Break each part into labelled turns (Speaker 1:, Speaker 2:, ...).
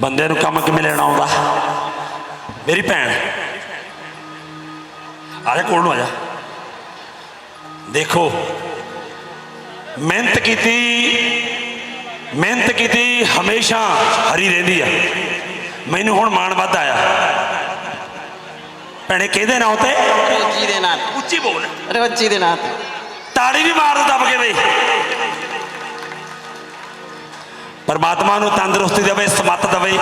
Speaker 1: ਬੰਦੇ ਨੂੰ ਕੰਮ ਕਿਵੇਂ ਲੈਣਾ ਆਉਂਦਾ? ਮੇਰੀ ਭੈਣ। ਆ ਜਾ ਕੋਲ ਨੂੰ ਆ ਜਾ। ਦੇਖੋ ਮਿਹਨਤ ਕੀਤੀ ਮਿਹਨਤ ਕੀਤੀ ਹਮੇਸ਼ਾ ਹਰੀ ਰਹਿੰਦੀ ਆ। ਮੈਨੂੰ ਹੁਣ ਮਾਣ ਵੱਧ ਆਇਆ। ਭੈਣੇ ਕਿਹਦੇ ਨਾਂ ਤੇ
Speaker 2: ਰੋਜੀ ਦੇ ਨਾਂ।
Speaker 1: ਉੱਚੀ ਬੋਲ।
Speaker 2: ਰੋਜੀ ਦੇ ਨਾਂ ਤੇ।
Speaker 1: ਤਾੜੀ ਵੀ ਮਾਰ ਦੋ ਦੱਬ ਕੇ ਬਈ। ਪਰਮਾਤਮਾ ਨੂੰ ਤੰਦਰੁਸਤੀ ਦੇਵੇ, ਸਮਤ ਦੇਵੇ।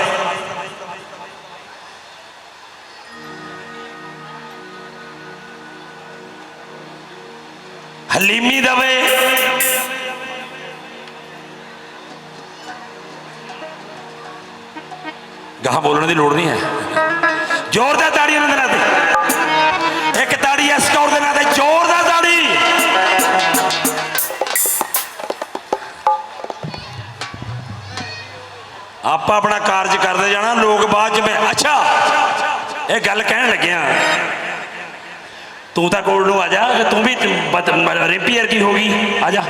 Speaker 1: ਹਲੀਮੀ ਦੇਵੇ। ਗਾਹ ਬੋਲਣ ਦੀ ਲੋੜ ਨਹੀਂ ਹੈ। ਜ਼ੋਰਦਾਰ ਤਾੜੀ ਉਹਨਾਂ ਦੇ ਨਾਂ ਤੇ ਇੱਕ ਤਾੜੀ ਇਸ ਕੌਰ ਦੇ ਨਾਂ ਤੇ ਜ਼ੋਰਦਾਰ ਆਪਾਂ ਆਪਣਾ ਕਾਰਜ ਕਰਦੇ ਜਾਣਾ, ਲੋਕ ਬਾਅਦ ਚ ਮੈਂ, ਅੱਛਾ, ਇਹ ਗੱਲ ਕਹਿਣ ਲੱਗਿਆ। ਤੂੰ ਤਾਂ ਕੋਲ ਨੂੰ ਆ ਜਾ, ਤੂੰ ਵੀ ਰਿਪੀਅਰ ਕੀ ਹੋ ਗਈ? ਆ ਜਾ।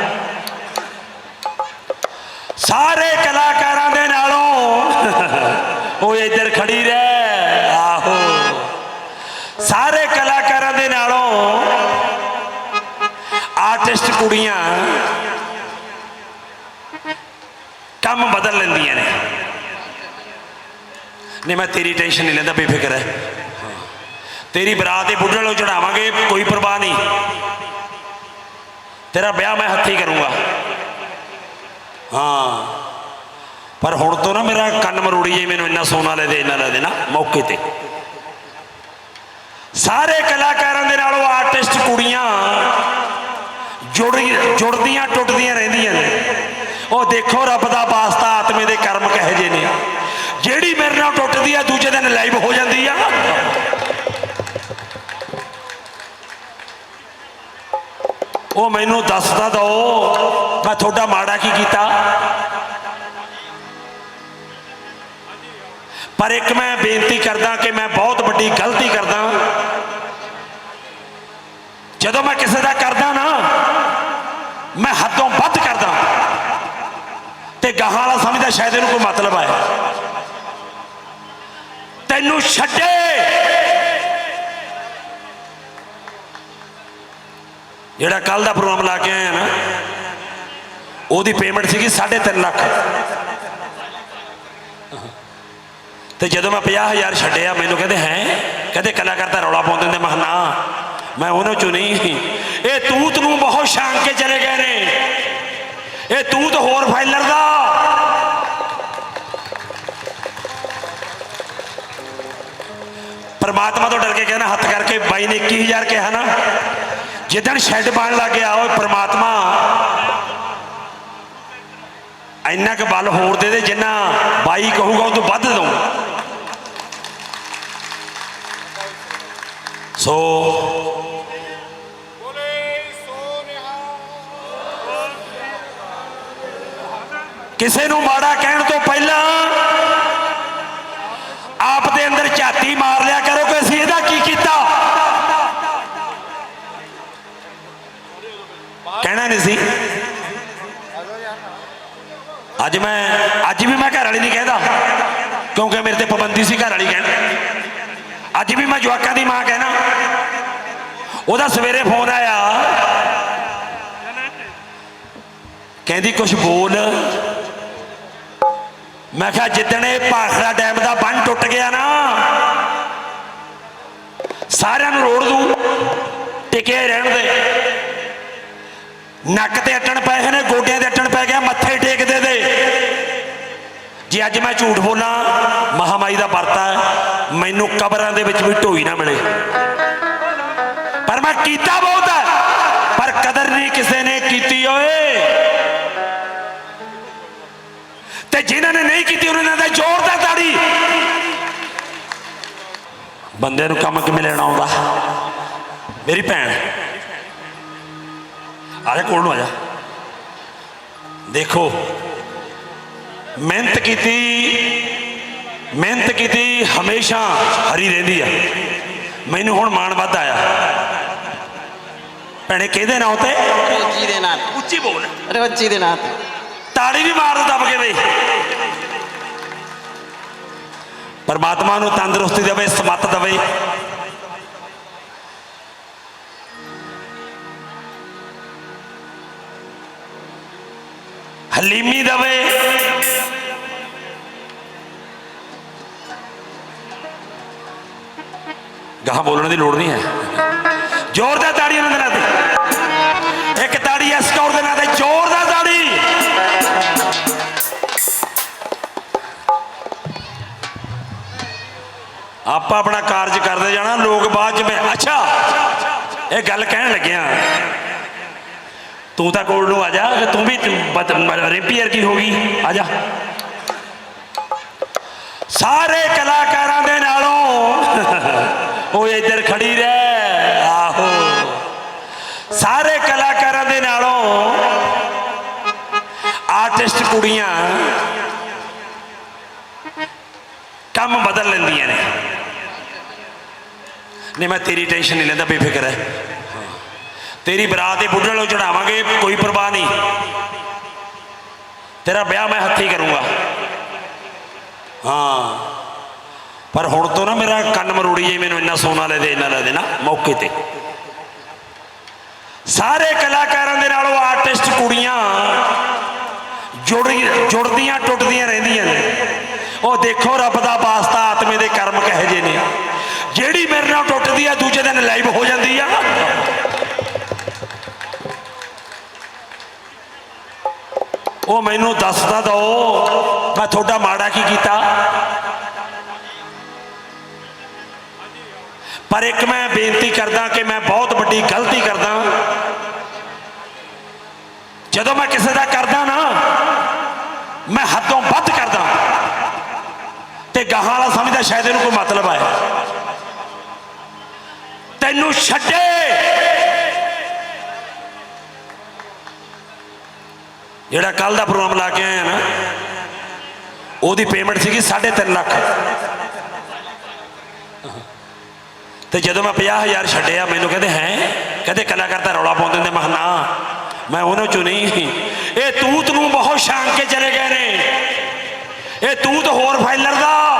Speaker 1: ਸਾਰੇ ਕਲਾਕਾਰਾਂ ਦੇ ਨਾਲੋਂ ਉਹ ਇੱਧਰ ਖੜੀ ਰਹਿ, ਆਹੋ। ਸਾਰੇ ਕਲਾਕਾਰਾਂ ਦੇ ਨਾਲੋਂ ਆਰਟਿਸਟ ਕੁੜੀਆਂ ਕੰਮ ਬਦਲ ਲੈਂਦੀਆਂ ਨੇ। ਨਹੀਂ, ਮੈਂ ਤੇਰੀ ਟੈਨਸ਼ਨ ਨਹੀਂ ਲੈਂਦਾ, ਬੇਫਿਕਰ ਹੈ ਤੇਰੀ ਬਰਾਤ ਦੇ ਬੁੱਢਣ ਨੂੰ ਚੜਾਵਾਂਗੇ ਕੋਈ ਪਰਵਾਹ ਨਹੀਂ। ਤੇਰਾ ਵਿਆਹ ਮੈਂ ਹੱਥੀ ਕਰੂੰਗਾ। ਹਾਂ। ਪਰ ਹੁਣ ਤੋਂ ਨਾ ਮੇਰਾ ਕੰਨ ਮਰੋੜੀ ਜੇ, ਮੈਨੂੰ ਇੰਨਾ ਸੋਨਾ ਲੈ ਦੇ, ਇੰਨਾ ਲੈ ਦੇ ਨਾ, ਮੌਕੇ ਤੇ। ਸਾਰੇ ਕਲਾਕਾਰਾਂ ਦੇ ਨਾਲੋਂ ਆਰਟਿਸਟ ਕੁੜੀਆਂ ਜੁੜ ਜੁੜਦੀਆਂ, ਟੁੱਟਦੀਆਂ ਰਹਿੰਦੀਆਂ ਨੇ। ਉਹ ਦੇਖੋ ਰੱਬ ਦਾ ਵਾਸਤਾ, ਆਤਮੇ ਦੇ ਕਰਮ ਕਹੇ ਜੇ ਨੇ। ਜਿਹੜੀ ਮੇਰੇ ਨਾਲ ਟੁੱਟਦੀ ਆ, ਦੂਜੇ ਦਿਨ ਲਾਈਵ ਹੋ ਜਾਂਦੀ ਆ। ਉਹ ਮੈਨੂੰ ਦੱਸਦਾ ਦੋ ਮੈਂ ਤੁਹਾਡਾ ਮਾੜਾ ਕੀ ਕੀਤਾ? ਪਰ ਇੱਕ ਮੈਂ ਬੇਨਤੀ ਕਰਦਾ ਕਿ ਮੈਂ ਬਹੁਤ ਵੱਡੀ ਗਲਤੀ ਕਰਦਾ। ਜਦੋਂ ਮੈਂ ਕਿਸੇ ਦਾ ਕਰਦਾ ਨਾ, ਮੈਂ ਹੱਦੋਂ ਵੱਧ ਕਰਦਾ। ਤੇ ਗਾਹਾਂ ਵਾਲਾ ਸਮਝਦਾ ਸ਼ਾਇਦ ਇਹਨੂੰ ਕੋਈ ਮਤਲਬ ਹੈ ਤੈਨੂੰ ਛੱਡੇ। ਜਿਹੜਾ ਕੱਲ ਦਾ ਪ੍ਰੋਗਰਾਮ ਲਾ ਕੇ ਆਇਆ ਨਾ, ਉਹਦੀ ਪੇਮੈਂਟ ਸੀਗੀ 3.5 ਲੱਖ। ਤੇ ਜਦੋਂ ਮੈਂ 50000 ਛੱਡਿਆ, ਮੈਨੂੰ ਕਹਿੰਦੇ, ਹੈ? ਕਹਿੰਦੇ, ਕਲਾਕਾਰ ਤਾਂ ਰੌਲਾ ਪਾਉਂਦੇ ਨੇ ਮੈਂ ਕਿਹਾ, ਨਾ, ਮੈਂ ਉਹਨਾਂ ਚੋਂ ਨਹੀਂ। ਇਹ ਤੂਤ ਨੂੰ ਬਹੁਤ ਸ਼ਾਂਕ ਕੇ ਚਲੇ ਗਏ ਨੇ। ਇਹ ਤੂਤ ਹੋਰ ਫਾਈਲਰ ਦਾ। ਪਰਮਾਤਮਾ ਤੋਂ ਡਰ ਕੇ ਕਹਿੰਦਾ, ਹੱਥ ਕਰਕੇ ਬਾਈ ਨੇ 21000 ਕਿਹਾ ਨਾ, ਜਿੱਦਣ ਸ਼ੈੱਡ ਬਣ ਲੱਗ ਗਿਆ, ਓਏ ਪਰਮਾਤਮਾ, ਇੰਨਾ ਕੁ ਬਲ ਹੋਰ ਦੇ ਦੇ, ਜਿੰਨਾ ਬਾਈ ਕਹੂਗਾ ਉਹ ਤੋਂ ਵੱਧ ਦਊਂ। ਸੋ ਕਿਸੇ ਨੂੰ ਮਾੜਾ ਕਹਿਣ ਤੋਂ ਪਹਿਲਾਂ ਆਪ ਦੇ ਅੰਦਰ ਝਾਤੀ ਮਾਰ ਲਿਆ ਕਰੋ। ਕਿ ਕੀ ਕੀਤਾ? ਕਹਿਣਾ ਨਹੀਂ ਸੀ। ਅੱਜ ਮੈਂ, ਅੱਜ ਵੀ ਮੈਂ ਘਰ ਵਾਲੀ ਨਹੀਂ ਕਹਿੰਦਾ, ਕਿਉਂਕਿ ਮੇਰੇ ਤੇ ਪਾਬੰਦੀ ਸੀ ਘਰ ਵਾਲੀ ਕਹਿਣ। ਅੱਜ ਵੀ ਮੈਂ ਜਵਾਕਾਂ ਦੀ ਮਾਂ ਕਹਿਣਾ। ਉਹਦਾ ਸਵੇਰੇ ਫੋਨ ਆਇਆ। ਕਹਿੰਦੀ ਕੁਝ ਬੋਲ। ਮੈਂ ਕਿਹਾ, ਜਿੱਦਣ ਇਹ ਭਾਖੜਾ ਡੈਮ ਦਾ ਬੰਨ ਟੁੱਟ ਗਿਆ ਨਾ ਸਾਰਿਆਂ ਨੂੰ ਰੋੜ ਦੂੰ ਟਿਕੇ ਰਹਿਣ ਦੇ। ਨੱਕ ਤੇ ਅਟਣ ਪਏ ਹੋਏ ਨੇ, ਗੋਡਿਆਂ ਤੇ ਅਟਣ ਪੈ ਗਿਆ, ਮੱਥੇ ਟੇਕਦੇ ਦੇ। ਜੇ ਅੱਜ ਮੈਂ ਝੂਠ ਬੋਲਾਂ, ਮਹਾਮਾਈ ਦਾ ਵਰਤਾ ਮੈਨੂੰ ਕਬਰਾਂ ਦੇ ਵਿੱਚ ਵੀ ਢੋਈ ਨਾ ਮਿਲੇ। ਪਰ ਮੈਂ ਕੀਤਾ ਬਹੁਤ ਹੈ, ਪਰ ਕਦਰ ਨਹੀਂ ਕਿਸੇ ਨੇ ਕੀਤੀ ਓਏ। ਤੇ ਜਿਨ੍ਹਾਂ ਨੇ ਨਹੀਂ ਕੀਤੀ, ਉਹਨਾਂ ਦਾ ਜ਼ੋਰ ਦਾ ਤਾੜੀ। ਬੰਦੇ ਨੂੰ ਕੰਮ ਕਿਵੇਂ ਲੈਣਾ ਆਉਂਦਾ? ਮੇਰੀ ਭੈਣ। ਆ ਜਾ ਕੋਲ ਨੂੰ ਆ ਜਾ। ਦੇਖੋ ਮਿਹਨਤ ਕੀਤੀ ਮਿਹਨਤ ਕੀਤੀ ਹਮੇਸ਼ਾ ਹਰੀ ਰਹਿੰਦੀ ਆ। ਮੈਨੂੰ ਹੁਣ ਮਾਣ ਵੱਧ ਆਇਆ। ਭੈਣੇ ਕਿਹਦੇ ਨਾਂ ਤੇ
Speaker 2: ਰੋਜੀ ਦੇ ਨਾਂ।
Speaker 1: ਉੱਚੀ ਬੋਲ।
Speaker 2: ਰੋਜੀ ਦੇ ਨਾਂ ਤੇ।
Speaker 1: ਤਾੜੀ ਵੀ ਮਾਰ ਦੋ ਦੱਬ ਕੇ ਬਈ। ਪਰਮਾਤਮਾ ਨੂੰ ਤੰਦਰੁਸਤੀ ਦੇਵੇ, ਸਮਤ ਦੇਵੇ। ਹਲੀਮੀ ਦੇਵੇ। ਗਾਹ ਬੋਲਣ ਦੀ ਲੋੜ ਨਹੀਂ ਹੈ। ਜ਼ੋਰ ਦਾ ਉਹਨਾਂ ਆਪਾਂ ਆਪਣਾ ਕਾਰਜ ਕਰਦੇ ਜਾਣਾ, ਲੋਕ ਬਾਅਦ ਚ ਮੈਂ- ਅੱਛਾ, ਇਹ ਗੱਲ ਕਹਿਣ ਲੱਗਿਆ। ਤੂੰ ਤਾਂ ਕੋਲ ਨੂੰ ਆ ਜਾ, ਤੂੰ ਵੀ ਰਿਪੀਅਰ ਕੀ ਹੋ ਗਈ? ਆ ਜਾ। ਸਾਰੇ ਕਲਾਕਾਰਾਂ ਦੇ ਨਾਲੋਂ ਉਹ ਇੱਧਰ ਖੜੀ ਰਹਿ, ਆਹੋ। ਸਾਰੇ ਕਲਾਕਾਰਾਂ ਦੇ ਨਾਲੋਂ ਆਰਟਿਸਟ ਕੁੜੀਆਂ ਕੰਮ ਬਦਲ ਲੈਂਦੀਆਂ ਨੇ। ਨਹੀਂ, ਮੈਂ ਤੇਰੀ ਟੈਨਸ਼ਨ ਨਹੀਂ ਲੈਂਦਾ, ਬੇਫਿਕਰ ਹੈ ਤੇਰੀ ਬਰਾਤ ਦੇ ਬੁੱਢੇ ਨੂੰ ਚੜਾਵਾਂਗੇ, ਕੋਈ ਪਰਵਾਹ ਨਹੀਂ। ਤੇਰਾ ਵਿਆਹ ਮੈਂ ਹੱਥੀ ਕਰੂੰਗਾ। ਹਾਂ। ਪਰ ਹੁਣ ਤੋਂ ਨਾ ਮੇਰਾ ਕੰਨ ਮਰੋੜੀ ਜੇ ਮੈਨੂੰ ਇੰਨਾ ਸੋਨਾ ਲੈ ਦੇ, ਇੰਨਾ ਲੈ ਦੇਣਾ ਮੌਕੇ ਤੇ। ਸਾਰੇ ਕਲਾਕਾਰਾਂ ਦੇ ਨਾਲੋਂ ਆਰਟਿਸਟ ਕੁੜੀਆਂ ਜੁੜ ਜੁੜਦੀਆਂ, ਟੁੱਟਦੀਆਂ ਰਹਿੰਦੀਆਂ ਨੇ। ਉਹ ਦੇਖੋ ਰੱਬ ਦਾ ਵਾਸਤਾ ਆਤਮੇ ਦੇ ਕਰਮ ਕਹੇ ਜੇ ਨੇ ਜਿਹੜੀ ਮੇਰੇ ਨਾਲ ਟੁੱਟਦੀ ਆ, ਦੂਜੇ ਦਿਨ ਲਾਈਵ ਹੋ ਜਾਂਦੀ ਆ। ਉਹ ਮੈਨੂੰ ਦੱਸਦਾ ਦੋ, ਮੈਂ ਤੁਹਾਡਾ ਮਾੜਾ ਕੀ ਕੀਤਾ? ਪਰ ਇੱਕ ਮੈਂ ਬੇਨਤੀ ਕਰਦਾ ਕਿ ਮੈਂ ਬਹੁਤ ਵੱਡੀ ਗਲਤੀ ਕਰਦਾ। ਜਦੋਂ ਮੈਂ ਕਿਸੇ ਦਾ ਕਰਦਾ ਨਾ, ਮੈਂ ਹੱਦੋਂ ਵੱਧ ਕਰਦਾ। ਤੇ ਗਾਹਾਂ ਵਾਲਾ ਸਮਝਦਾ ਸ਼ਾਇਦ ਇਹਨੂੰ ਕੋਈ ਮਤਲਬ ਆਇਆ। ਤੈਨੂੰ ਛੱਡੇ। ਜਿਹੜਾ ਕੱਲ ਦਾ ਪ੍ਰੋਗਰਾਮ ਲਾ ਕੇ ਆਇਆ ਨਾ, ਉਹਦੀ ਪੇਮੈਂਟ ਸੀਗੀ 3.5 ਲੱਖ। ਤੇ ਜਦੋਂ ਮੈਂ 50000 ਛੱਡਿਆ, ਮੈਨੂੰ ਕਹਿੰਦੇ, ਹੈ? ਕਹਿੰਦੇ, ਕਲਾਕਾਰ ਤਾਂ ਰੌਲਾ ਪਾਉਂਦੇ ਨੇ ਮੈਂ ਨਾ, ਮੈਂ ਉਹਨਾਂ ਚੋਂ ਨਹੀਂ। ਇਹ ਤੂਤ ਨੂੰ ਬਹੁਤ ਛਾਂਗ ਕੇ ਚਲੇ ਗਏ ਨੇ। ਇਹ ਤੂਤ ਹੋਰ ਫਾਈਲਰ ਦਾ।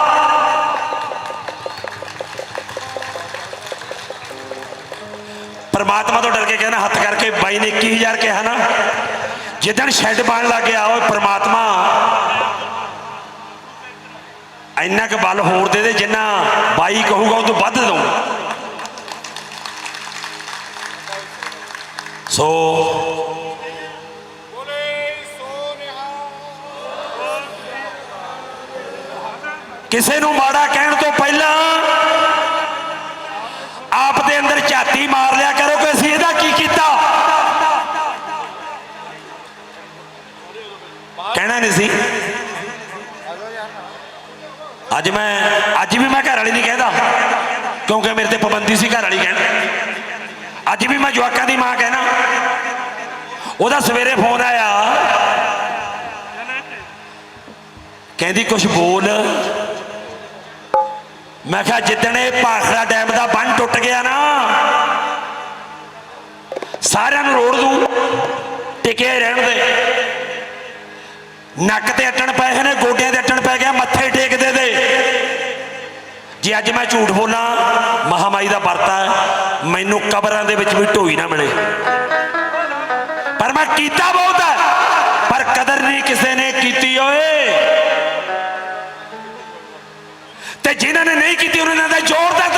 Speaker 1: ਪਰਮਾਤਮਾ ਤੋਂ ਡਰ ਕੇ ਕਹਿੰਦਾ, ਹੱਥ ਕਰਕੇ ਬਾਈ ਨੇ 21000 ਕਿਹਾ ਨਾ? ਜਿੱਦਣ ਸ਼ੈੱਡ ਬਣ ਲੱਗ ਗਿਆ, ਓਏ ਪ੍ਰਮਾਤਮਾ, ਇੰਨਾ ਕੁ ਬਲ ਹੋਰ ਦੇ ਦੇ, ਜਿੰਨਾ ਬਾਈ ਕਹੂਗਾ ਉਹ ਤੋਂ ਵੱਧ ਦਊ। ਸੋ ਕਿਸੇ ਨੂੰ ਮਾੜਾ ਕਹਿਣ ਤੋਂ ਪਹਿਲਾਂ ਆਪ ਦੇ ਅੰਦਰ ਝਾਤੀ ਮਾਰ ਲਿਆ ਕਰੋ ਕਿ ਅਸੀਂ ਇਹਦਾ ਕੀ ਕੀਤਾ ਕਹਿਣਾ ਨਹੀਂ ਸੀ ਅੱਜ ਮੈਂ, ਅੱਜ ਵੀ ਮੈਂ ਘਰ ਵਾਲੀ ਨਹੀਂ ਕਹਿੰਦਾ, ਕਿਉਂਕਿ ਮੇਰੇ ਤੇ ਪਾਬੰਦੀ ਸੀ ਘਰ ਵਾਲੀ ਕਹਿਣ। ਅੱਜ ਵੀ ਮੈਂ ਜਵਾਕਾਂ ਦੀ ਮਾਂ ਕਹਿਣਾ। ਉਹਦਾ ਸਵੇਰੇ ਫੋਨ ਆਇਆ। ਕਹਿੰਦੀ ਕੁਝ ਬੋਲ। ਮੈਂ ਕਿਹਾ, ਜਿੱਦਣ ਇਹ ਭਾਖੜਾ ਡੈਮ ਦਾ ਬੰਨ ਟੁੱਟ ਗਿਆ ਨਾ, ਸਾਰਿਆਂ ਨੂੰ ਰੋੜ ਦੂੰ, ਟਿਕੇ ਰਹਿਣ ਦੇ। ਨੱਕ ਤੇ ਅੱਟਣ ਪਏ ਹੋਏ ਨੇ ਗੋਡਿਆਂ ਤੇ ਅੱਟਣ ਪੈ ਗਿਆ, ਮੱਥੇ ਟੇਕਦੇ ਦੇ ਜੇ ਅੱਜ ਮੈਂ ਝੂਠ ਬੋਲਾਂ, ਮਹਾਮਾਈ ਦਾ ਵਰਤਾ ਮੈਨੂੰ ਕਬਰਾਂ ਦੇ ਵਿੱਚ ਵੀ ਢੋਈ ਨਾ ਮਿਲੇ। ਪਰ ਮੈਂ ਕੀਤਾ ਬਹੁਤ ਹੈ, ਪਰ ਕਦਰ ਨਹੀਂ ਕਿਸੇ ਨੇ ਕੀਤੀ, ਓਏ। ਤੇ ਜਿਨ੍ਹਾਂ ਨੇ ਨਹੀਂ ਕੀਤੀ, ਉਹਨਾਂ ਦਾ ਜ਼ੋਰ ਦਾ